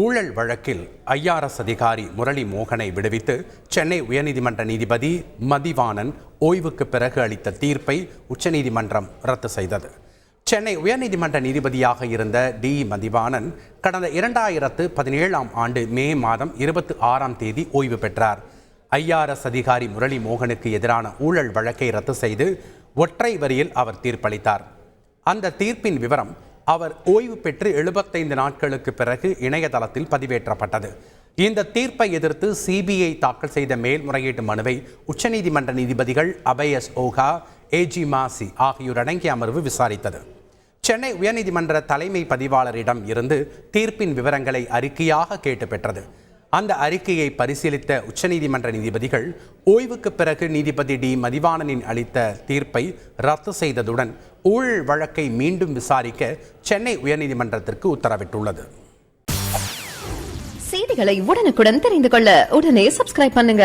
ஊழல் வழக்கில் ஐஆர்எஸ் அதிகாரி முரளி மோகனை விடுவித்து சென்னை உயர்நீதிமன்ற நீதிபதி மதிவாணன் ஓய்வுக்கு பிறகு அளித்த தீர்ப்பை உச்சநீதிமன்றம் ரத்து செய்தது. சென்னை உயர்நீதிமன்ற நீதிபதியாக இருந்த டி. மதிவாணன் கடந்த இரண்டாயிரத்து பதினேழாம் ஆண்டு மே மாதம் இருபத்தி ஆறாம் தேதி ஓய்வு பெற்றார். ஐஆர்எஸ் அதிகாரி முரளி மோகனுக்கு எதிரான ஊழல் வழக்கை ரத்து செய்து ஒற்றை வரியில் அவர் தீர்ப்பளித்தார். அந்த தீர்ப்பின் விவரம் அவர் ஓய்வு பெற்று எழுபத்தைந்து நாட்களுக்கு பிறகு இணையதளத்தில் பதிவேற்றப்பட்டது. இந்த தீர்ப்பை எதிர்த்து சிபிஐ தாக்கல் செய்த மேல்முறையீட்டு மனுவை உச்சநீதிமன்ற நீதிபதிகள் அபயஸ் ஓகா ஏஜி மாசி ஆகியோர் அடங்கிய அமர்வு விசாரித்தது. சென்னை உயர்நீதிமன்ற தலைமை பதிவாளரிடம் இருந்து தீர்ப்பின் விவரங்களை அறிக்கையாக கேட்டு பெற்றது. அந்த அறிக்கையை பரிசீலித்த உச்சநீதிமன்ற நீதிபதிகள் ஓய்வுக்கு பிறகு நீதிபதி டி. மதிவாணனின் அளித்த தீர்ப்பை ரத்து செய்ததுடன் ஊழல் வழக்கை மீண்டும் விசாரிக்க சென்னை உயர்நீதிமன்றத்திற்கு உத்தரவிட்டுள்ளது. செய்திகளை உடனுக்குடன் தெரிந்து கொள்ள உடனே சப்ஸ்கிரைப் பண்ணுங்க.